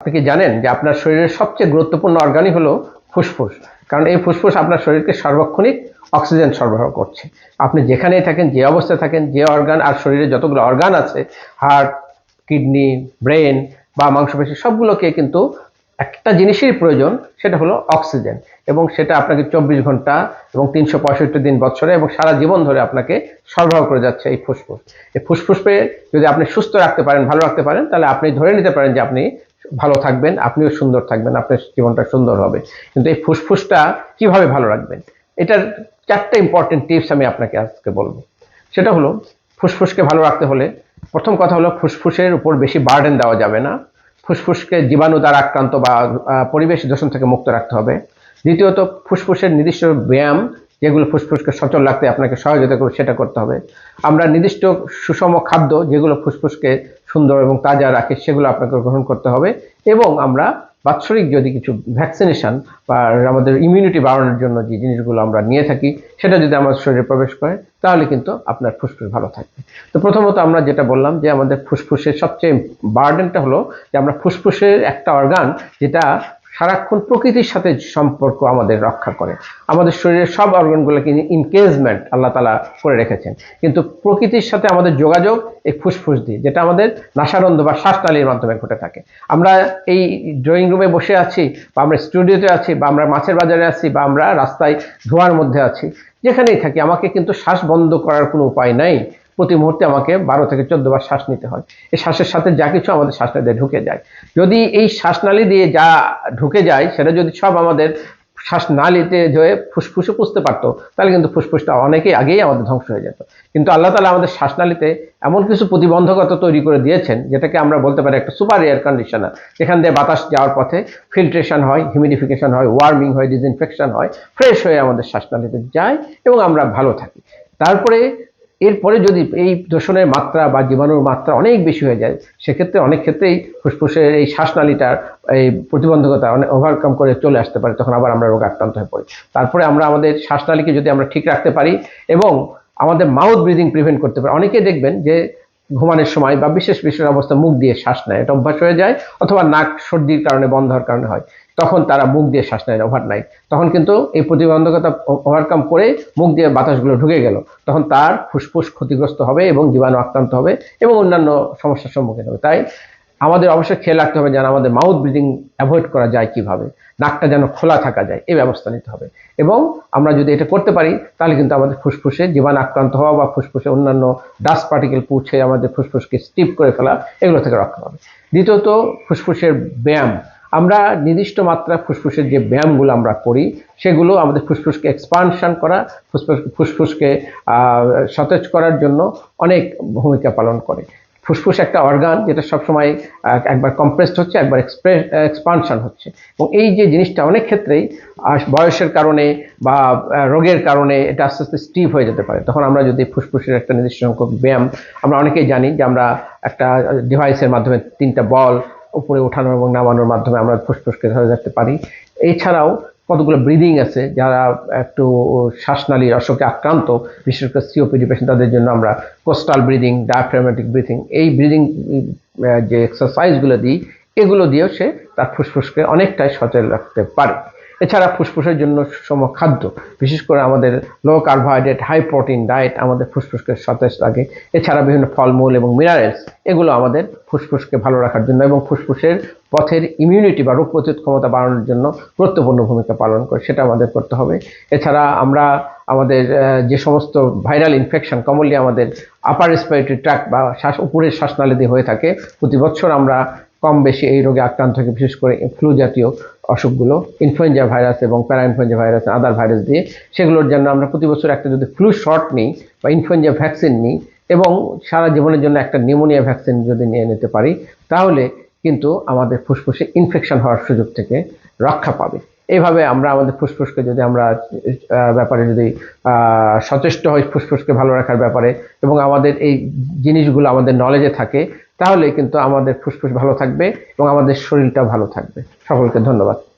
আপনি কি জানেন যে আপনার শরীরের সবচেয়ে গুরুত্বপূর্ণ অর্গানই হলো ফুসফুস? কারণ এই ফুসফুস আপনার শরীরকে সার্বক্ষণিক অক্সিজেন সরবরাহ করছে। আপনি যেখানেই থাকেন, যে অবস্থায় থাকেন, যে অর্গান আর শরীরে যতগুলো অর্গান আছে হার্ট কিডনি ব্রেন বা মাংসপেশি সবগুলোকে কিন্তু একটা জিনিসের প্রয়োজন, সেটা হলো অক্সিজেন। এবং সেটা আপনাকে চব্বিশ ঘণ্টা এবং তিনশো পঁয়ষট্টি দিন বছরে এবং সারা জীবন ধরে আপনাকে সরবরাহ করে যাচ্ছে এই ফুসফুস। এই ফুসফুসকে যদি আপনি সুস্থ রাখতে পারেন, ভালো রাখতে পারেন, তাহলে আপনি ধরে নিতে পারেন যে আপনি ভালো থাকবেন, আপনিও সুন্দর থাকবেন, আপনার জীবনটা সুন্দর হবে। কিন্তু এই ফুসফুসটা কীভাবে ভালো রাখবেন? এটার চারটে ইম্পর্টেন্ট টিপস আমি আপনাকে আজকে বলব। সেটা হলো, ফুসফুসকে ভালো রাখতে হলে প্রথম কথা হলো, ফুসফুসের উপর বেশি বার্ডেন দেওয়া যাবে না। ফুসফুসকে জীবাণু দ্বারা আক্রান্ত বা পরিবেশ দূষণ থেকে মুক্ত রাখতে হবে। দ্বিতীয়ত, ফুসফুসের নির্দিষ্ট ব্যায়াম, যেগুলো ফুসফুসকে সচল রাখতে আপনাকে সহযোগিতা করবে, সেটা করতে হবে। আমরা নির্দিষ্ট সুষম খাদ্য যেগুলো ফুসফুসকে সুন্দর এবং তাজা রাখে, সেগুলো আপনাকে গ্রহণ করতে হবে এবং আমরা বাৎসরিক যদি কিছু ভ্যাকসিনেশন বা আমাদের ইমিউনিটি বাড়ানোর জন্য যে জিনিসগুলো আমরা নিয়ে থাকি, সেটা যদি আমাদের শরীরে প্রবেশ করে, তাহলে কিন্তু আপনার ফুসফুস ভালো থাকবে। তো প্রথমত আমরা যেটা বললাম যে আমাদের ফুসফুসের সবচেয়ে বার্ডেনটা হলো যে আমরা ফুসফুসের একটা অর্গান যেটা সারাক্ষণ প্রকৃতির সাথে সম্পর্ক আমাদের রক্ষা করে। আমাদের শরীরের সব অর্গানগুলোকে ইনকেজমেন্ট আল্লাহ তালা করে রেখেছেন। কিন্তু প্রকৃতির সাথে আমাদের যোগাযোগ এই ফুসফুস দিয়ে, যেটা আমাদের নাসারন্ধ বা শ্বাসনালীর মাধ্যমে ঘটে থাকে। আমরা এই ড্রয়িং রুমে বসে আছি বা আমরা স্টুডিওতে আছি বা আমরা মাছের বাজারে আছি বা আমরা রাস্তায় ধোঁয়ার মধ্যে আছি, যেখানেই থাকি, আমাকে কিন্তু শ্বাস বন্ধ করার কোনো উপায় নাই। প্রতি মুহূর্তে আমাকে বারো থেকে বার শ্বাস নিতে হয়। এই শ্বাসের সাথে যা কিছু আমাদের শ্বাসনালীতে ঢুকে যায়। যদি এই শ্বাসনালী দিয়ে যা ঢুকে যায়, সেটা যদি সব আমাদের শ্বাসনালীতে হয়ে ফুসফুসে পুষতে পারতো, তাহলে কিন্তু ফুসফুসটা অনেকেই আগেই আমাদের ধ্বংস হয়ে যেত। কিন্তু আল্লাহ তালা আমাদের শ্বাসনালীতে এমন কিছু প্রতিবন্ধকতা তৈরি করে দিয়েছেন, যেটাকে আমরা বলতে পারি একটা সুপার এয়ার কন্ডিশনার। যেখান দিয়ে বাতাস যাওয়ার পথে ফিল্ট্রেশন হয়, হিউমিডিফিকেশন হয়, ওয়ার্মিং হয়, ডিসইনফেকশন হয়, ফ্রেশ হয়ে আমাদের শ্বাসনালীতে যায় এবং আমরা ভালো থাকি। তারপরে এরপরে যদি এই দূষণের মাত্রা বা জীবাণুর মাত্রা অনেক বেশি হয়ে যায়, সেক্ষেত্রে অনেক ক্ষেত্রেই ফুসফুসের এই শ্বাসনালীটার এই প্রতিবন্ধকতা অনেক ওভারকাম করে চলে আসতে পারে, তখন আবার আমরা রোগ আক্রান্ত হয়ে পড়ি। তারপরে আমরা আমাদের শ্বাসনালীকে যদি আমরা ঠিক রাখতে পারি এবং আমাদের মাউথ ব্রিদিং প্রিভেন্ট করতে পারি অনেকে দেখবেন যে ঘুমানোর সময় বা বিশেষ বিশেষ অবস্থা মুখ দিয়ে শ্বাস নেয়, এটা অভ্যাস হয়ে যায় অথবা নাক সর্দির কারণে বন্ধ হওয়ার কারণে হয়। তখন তারা মুখ দিয়ে শ্বাস নেয়, ওভার নাই তখন কিন্তু এই প্রতিবন্ধকতা ওভারকাম করে মুখ দিয়ে বাতাসগুলো ঢুকে গেল। তখন তার ফুসফুস ক্ষতিগ্রস্ত হবে এবং জীবাণু আক্রান্ত হবে এবং অন্যান্য সমস্যার সম্মুখীন হবে। তাই আমাদের অবশ্যই খেয়াল রাখতে হবে যেন আমাদের মাউথ ব্রিদিং অ্যাভয়েড করা যায় কীভাবে, নাকটা যেন খোলা থাকা যায়, এই ব্যবস্থা নিতে হবে। এবং আমরা যদি এটা করতে পারি, তাহলে কিন্তু আমাদের ফুসফুসে জীবাণু আক্রান্ত হওয়া বা ফুসফুসে অন্যান্য ডাস্ট পার্টিকেল পুছে আমাদের ফুসফুসকে স্টিপ করে ফেলা, এগুলো থেকে রক্ষা পাবে। দ্বিতীয়ত, ফুসফুসের ব্যায়াম। আমরা নির্দিষ্ট মাত্রা ফুসফুসের যে ব্যায়ামগুলো আমরা করি, সেগুলো আমাদের ফুসফুসকে এক্সপানশন করা, ফুসফুস, ফুসফুসকে সতেজ করার জন্য অনেক ভূমিকা পালন করে। ফুসফুস একটা অর্গান যেটা সবসময় একবার কম্প্রেসড হচ্ছে, একবার এক্সপ্রেস এক্সপানশন হচ্ছে। এবং এই যে জিনিসটা অনেক ক্ষেত্রেই বয়সের কারণে বা রোগের কারণে এটা আস্তে আস্তে স্টিভ হয়ে যেতে পারে। তখন আমরা যদি ফুসফুসের একটা নির্দিষ্ট সংখ্যক ব্যায়াম, আমরা অনেকেই জানি যে আমরা একটা ডিভাইসের মাধ্যমে তিনটা বল উপরে ওঠানো এবং নামানোর মাধ্যমে আমরা ফুসফুসকে ধরে রাখতে পারি। এছাড়াও কতগুলো ব্রিদিং আছে, যারা একটু শ্বাসনালীর অসুখে আক্রান্ত, বিশেষ করে সিওপিডি পেশেন্ট তাদের জন্য আমরা কোস্টাল ব্রিদিং ডায়াফ্রামেটিক ব্রিদিং এই ব্রিদিং যে এক্সারসাইজগুলো দিই, এগুলো দিয়েও সে তার ফুসফুসকে অনেকটাই সচল রাখতে পারে। এছাড়া ফুসফুসের জন্য সুষম খাদ্য, বিশেষ করে আমাদের low carbohydrate high protein diet আমাদের ফুসফুসকে সতেজ রাখে এছাড়া বিভিন্ন ফলমূল এবং মিনারেলস এগুলো আমাদের ফুসফুসকে ভালো রাখার জন্য এবং ফুসফুসের পথের ইমিউনিটি বা রোগ প্রতিরোধ ক্ষমতা বাড়ানোর জন্য গুরুত্বপূর্ণ ভূমিকা পালন করে, সেটা আমাদের করতে হবে। এছাড়া আমরা আমাদের যে সমস্ত ভাইরাল ইনফেকশন কমনলি আমাদের আপার রেসপিরেটরি ট্র্যাক বা শ্বাস, উপরের শ্বাসনালী দিয়ে হয়ে থাকে, প্রতি বছর আমরা কম বেশি এই রোগে আক্রান্ত থাকে বিশেষ করে ফ্লু জাতীয় অসুখগুলো ইনফ্লুয়েঞ্জা ভাইরাস এবং প্যারা ইনফ্লুয়েঞ্জা ভাইরাস আদার ভাইরাস দিয়ে, সেগুলোর জন্য আমরা প্রতি বছর একটা যদি ফ্লু শট নিই বা ইনফ্লুয়েঞ্জা ভ্যাকসিন নিই এবং সারা জীবনের জন্য একটা নিউমোনিয়া ভ্যাকসিন যদি নিয়ে নিতে পারি, তাহলে কিন্তু আমাদের ফুসফুসে ইনফেকশন হওয়ার সুযোগ থেকে রক্ষা পাবে। এইভাবে আমরা আমাদের ফুসফুসকে যদি আমরা ব্যাপারে যদি সচেষ্ট হই ফুসফুসকে ভালো রাখার ব্যাপারে এবং আমাদের এই জিনিসগুলো আমাদের নলেজে থাকে তাহলে কিন্তু আমাদের ফুসফুস ভালো থাকবে এবং আমাদের শরীরটাও ভালো থাকবে। সকলকে ধন্যবাদ।